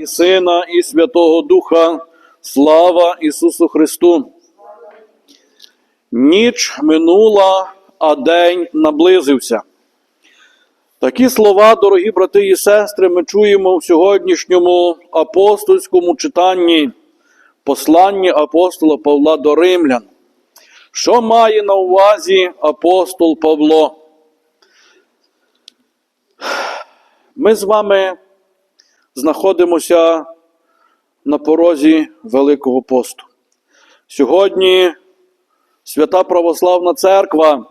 і Сина, і Святого Духа, слава Ісусу Христу. Ніч минула, а день наблизився. Такі слова, дорогі брати і сестри, ми чуємо в сьогоднішньому апостольському читанні посланні апостола Павла до Римлян. Що має на увазі апостол Павло? Ми з вами знаходимося на порозі Великого посту. Сьогодні Свята Православна Церква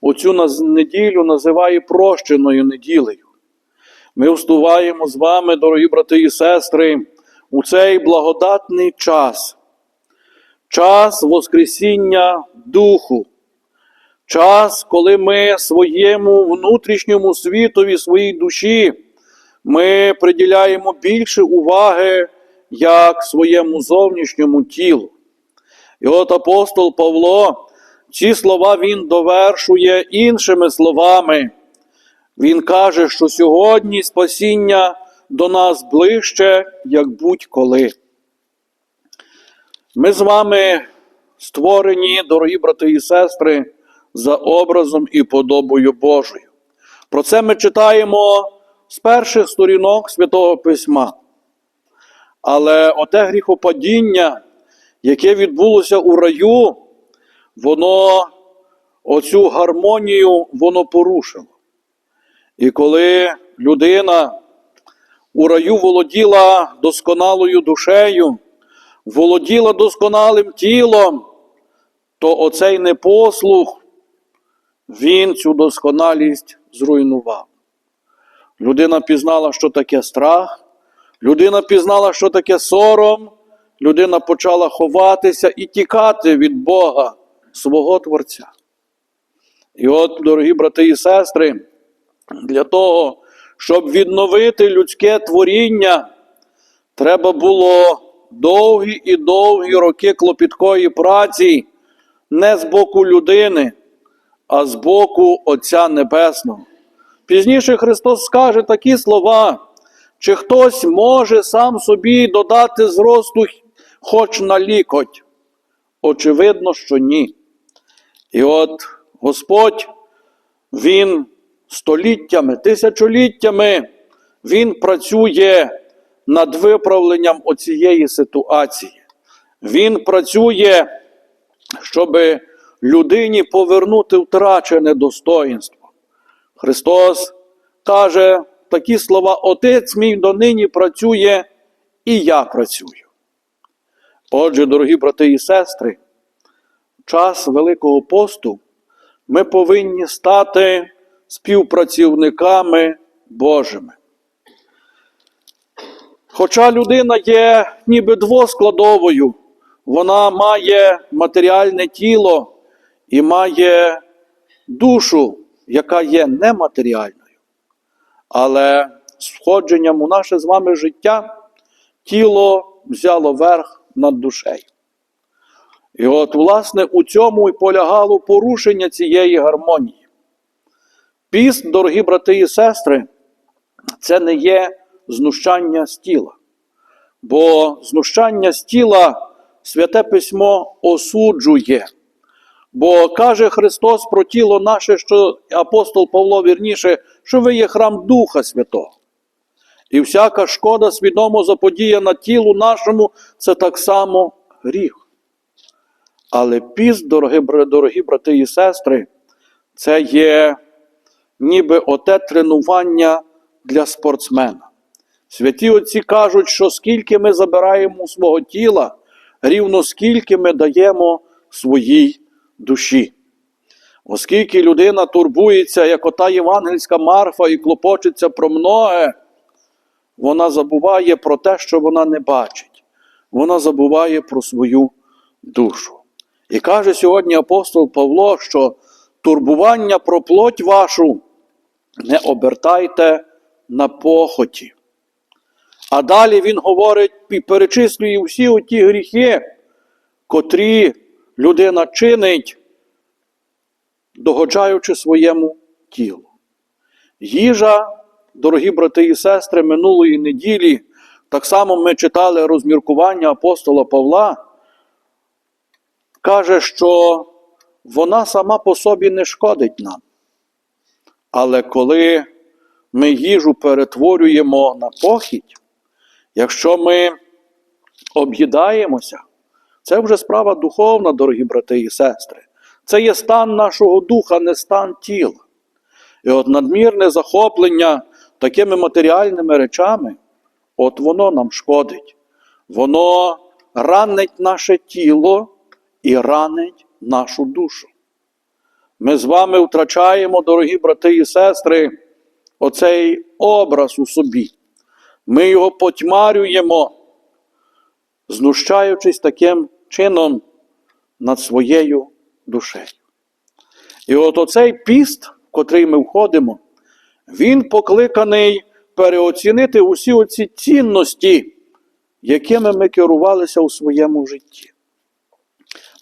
оцю наз- неділю називає прощеною неділею. Ми вступаємо з вами, дорогі брати і сестри, у цей благодатний час, час Воскресіння Духу, час, коли ми своєму внутрішньому світові, своїй душі, ми приділяємо більше уваги як своєму зовнішньому тілу. І от апостол Павло, ці слова він довершує іншими словами. Він каже, що сьогодні спасіння до нас ближче, як будь-коли. Ми з вами створені, дорогі брати і сестри, за образом і подобою Божою. Про це ми читаємо з перших сторінок Святого Письма. Але оте гріхопадіння, яке відбулося у раю, воно оцю гармонію воно порушило. І коли людина у раю володіла досконалою душею, володіла досконалим тілом, то оцей непослух, він цю досконалість зруйнував. Людина пізнала, що таке страх, людина пізнала, що таке сором, людина почала ховатися і тікати від Бога, свого Творця. І от, дорогі брати і сестри, для того, щоб відновити людське творіння, треба було довгі і довгі роки клопіткої праці не з боку людини, а з боку Отця Небесного. Пізніше Христос скаже такі слова, чи хтось може сам собі додати зросту хоч на лікоть? Очевидно, що ні. І от Господь, Він століттями, тисячоліттями, Він працює над виправленням оцієї ситуації. Він працює, щоб людині повернути втрачене достоїнство. Христос каже такі слова: Отець мій донині працює, і я працюю. Отже, дорогі брати і сестри, час Великого посту ми повинні стати співпрацівниками Божими. Хоча людина є ніби двоскладовою, вона має матеріальне тіло і має душу, яка є нематеріальною. Але з входженням у наше з вами життя тіло взяло верх над душею. І от, власне, у цьому і полягало порушення цієї гармонії. Піст, дорогі брати і сестри, це не є знущання з тіла. Бо знущання з тіла Святе Письмо осуджує. Бо каже Христос про тіло наше, що апостол Павло вірніше, що ви є храм Духа Святого. І всяка шкода свідомо заподіяна тілу нашому, це так само гріх. Але піст, дорогі, дорогі брати і сестри, це є ніби оте тренування для спортсмена. Святі отці кажуть, що скільки ми забираємо свого тіла, рівно скільки ми даємо своїй душі. Оскільки людина турбується, як ота євангельська Марфа, і клопочеться про многе, вона забуває про те, що вона не бачить. Вона забуває про свою душу. І каже сьогодні апостол Павло, що турбування про плоть вашу не обертайте на похоті. А далі він говорить і перечислює всі оті гріхи, котрі людина чинить, догоджаючи своєму тілу. Їжа дорогі брати і сестри, минулої неділі, так само ми читали розміркування апостола Павла, каже, що вона сама по собі не шкодить нам. Але коли ми їжу перетворюємо на похідь, якщо ми об'їдаємося, це вже справа духовна, дорогі брати і сестри. Це є стан нашого духа, не стан тіла. І от надмірне захоплення такими матеріальними речами, от воно нам шкодить. Воно ранить наше тіло і ранить нашу душу. Ми з вами втрачаємо, дорогі брати і сестри, оцей образ у собі. Ми його потьмарюємо, знущаючись таким чином над своєю душею. І от оцей піст, в котрий ми входимо, він покликаний переоцінити усі оці цінності, якими ми керувалися у своєму житті.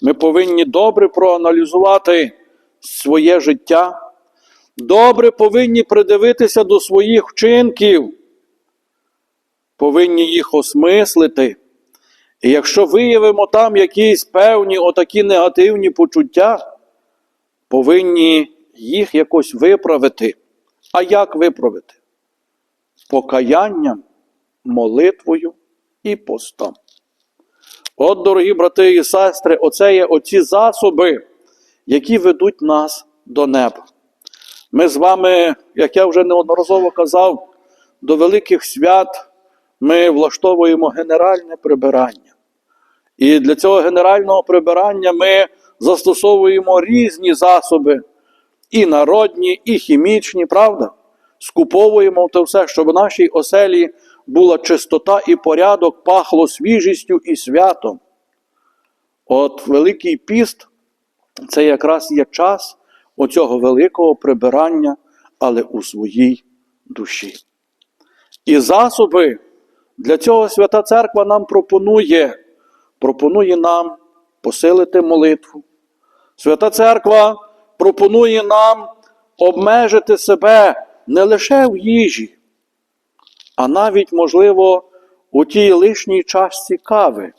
Ми повинні добре проаналізувати своє життя, добре повинні придивитися до своїх вчинків, повинні їх осмислити. І якщо виявимо там якісь певні отакі негативні почуття, повинні їх якось виправити. А як виправити? Покаянням, молитвою і постом. От, дорогі брати і сестри, оце є оці засоби, які ведуть нас до неба. Ми з вами, як я вже неодноразово казав, до великих свят ми влаштовуємо генеральне прибирання. І для цього генерального прибирання ми застосовуємо різні засоби, і народні, і хімічні, правда? Скуповуємо те все, щоб в нашій оселі була чистота і порядок, пахло свіжістю і святом. От Великий піст це якраз є час оцього великого прибирання, але у своїй душі. І засоби для цього Свята Церква нам пропонує, пропонує нам посилити молитву. Свята Церква пропонує нам обмежити себе не лише в їжі, а навіть, можливо, у тій лишній чашці кави.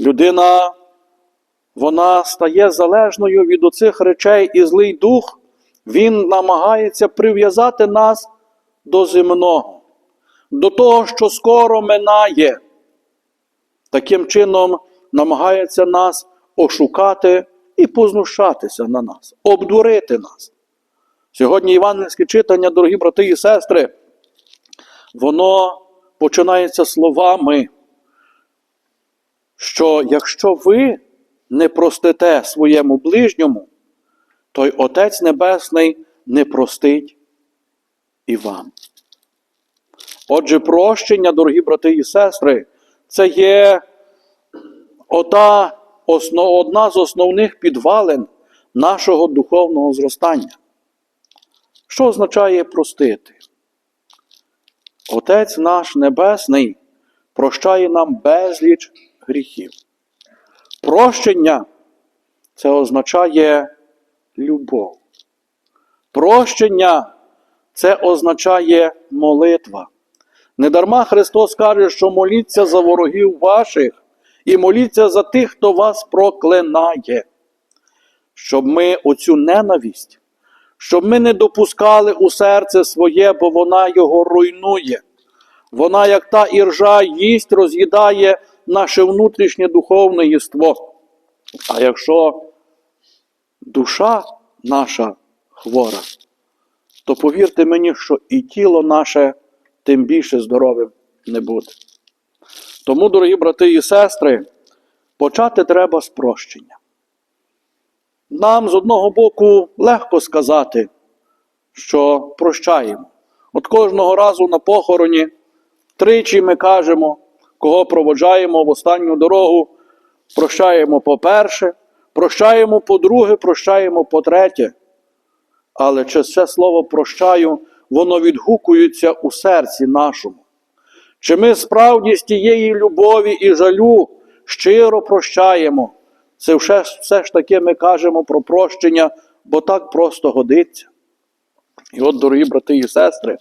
Людина, вона стає залежною від оцих речей, і злий дух, він намагається прив'язати нас до земного, до того, що скоро минає. Таким чином намагається нас ошукати і познущатися на нас, обдурити нас. Сьогодні івангельське читання, дорогі брати і сестри, воно починається словами, що якщо ви не простите своєму ближньому, то й Отець Небесний не простить і вам. Отже, прощення, дорогі брати і сестри, це є ота одна з основних підвалин нашого духовного зростання. Що означає простити? Отець наш Небесний прощає нам безліч гріхів. Прощення це означає любов. Прощення це означає молитва. Недарма Христос каже, що моліться за ворогів ваших і моліться за тих, хто вас проклинає, щоб ми оцю ненависть, щоб ми не допускали у серце своє, бо вона його руйнує. Вона, як та іржа, їсть, роз'їдає наше внутрішнє духовне єство. А якщо душа наша хвора, то повірте мені, що і тіло наше тим більше здоровим не буде. Тому, дорогі брати і сестри, почати треба з прощення. Нам з одного боку легко сказати, що прощаємо. От кожного разу на похороні тричі ми кажемо, кого проводжаємо в останню дорогу, прощаємо по-перше, прощаємо по-друге, прощаємо по-третє. Але чи це слово прощаю, воно відгукується у серці нашому? Чи ми справді з тієї любові і жалю щиро прощаємо? Це все, все ж таки ми кажемо про прощення, бо так просто годиться. І от, дорогі брати і сестри,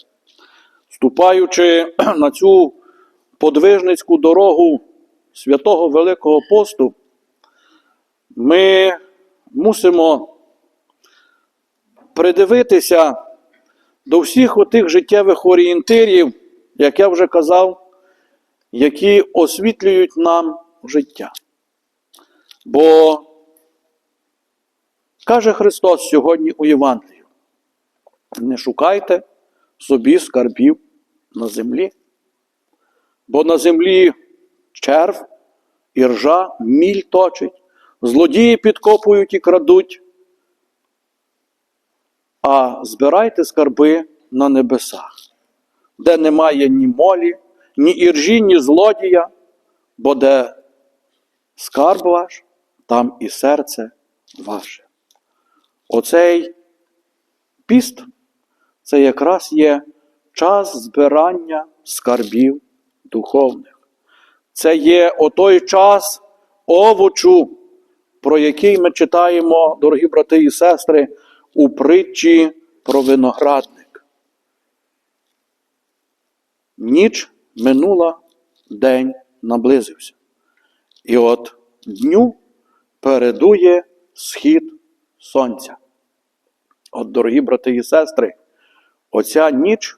вступаючи на цю подвижницьку дорогу святого Великого посту, ми мусимо придивитися до всіх отих життєвих орієнтирів, як я вже казав, які освітлюють нам життя. Бо каже Христос сьогодні у Євангелії, не шукайте собі скарбів на землі, бо на землі черв, і ржа, міль точить, злодії підкопують і крадуть, а збирайте скарби на небесах, де немає ні молі, ні іржі, ні злодія, бо де скарб ваш, там і серце ваше. Оцей піст це якраз є час збирання скарбів духовних. Це є отой час овочу, про який ми читаємо, дорогі брати і сестри, у притчі про виноградник. Ніч минула, день наблизився. І от дню передує схід сонця. От, дорогі брати і сестри, оця ніч,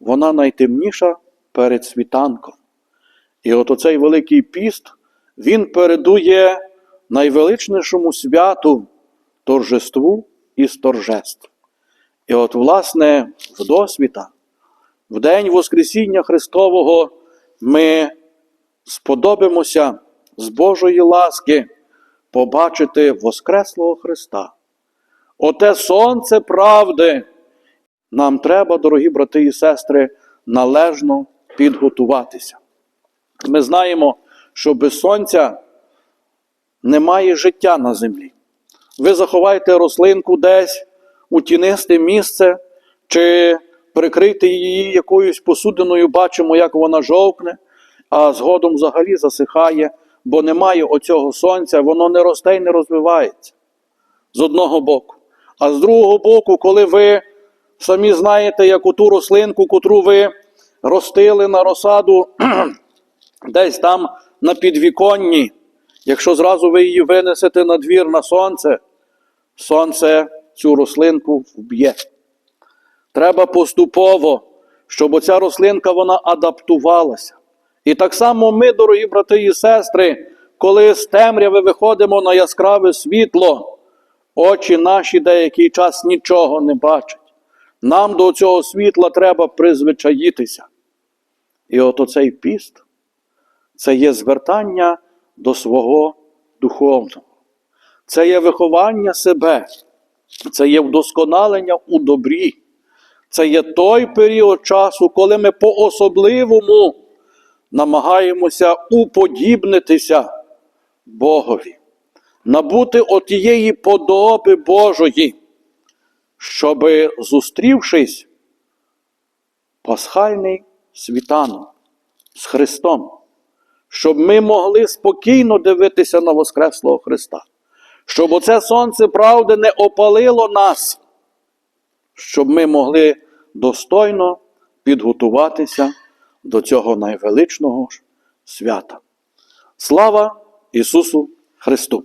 вона найтемніша перед світанком. І от оцей Великий піст, він передує найвеличнішому святу торжеству і торжеств. І от, власне, в досвіта, в день Воскресіння Христового ми сподобимося з Божої ласки побачити Воскреслого Христа. Оте сонце правди. Нам треба, дорогі брати і сестри, належно підготуватися. Ми знаємо, що без сонця немає життя на землі. Ви заховайте рослинку десь у тінисте місце, чи прикрийте її якоюсь посудиною, бачимо, як вона жовкне, а згодом взагалі засихає, бо немає оцього сонця, воно не росте і не розвивається. З одного боку. А з другого боку, коли ви самі знаєте, як у ту рослинку, котру ви ростили на розсаду десь там на підвіконні, якщо зразу ви її винесете на двір на сонце, сонце цю рослинку вб'є. Треба поступово, щоб оця рослинка вона адаптувалася. І так само ми, дорогі брати і сестри, коли з темряви виходимо на яскраве світло, очі наші деякий час нічого не бачать. Нам до цього світла треба призвичаїтися. І от оцей піст це є звертання до свого духовного, це є виховання себе, це є вдосконалення у добрі. Це є той період часу, коли ми по-особливому намагаємося уподібнитися Богові, набути отієї подоби Божої, щоби, зустрівшись, пасхальний світанок з Христом, щоб ми могли спокійно дивитися на Воскреслого Христа, щоб оце сонце правди не опалило нас, щоб ми могли достойно підготуватися до цього найвеличного свята. Слава Ісусу Христу!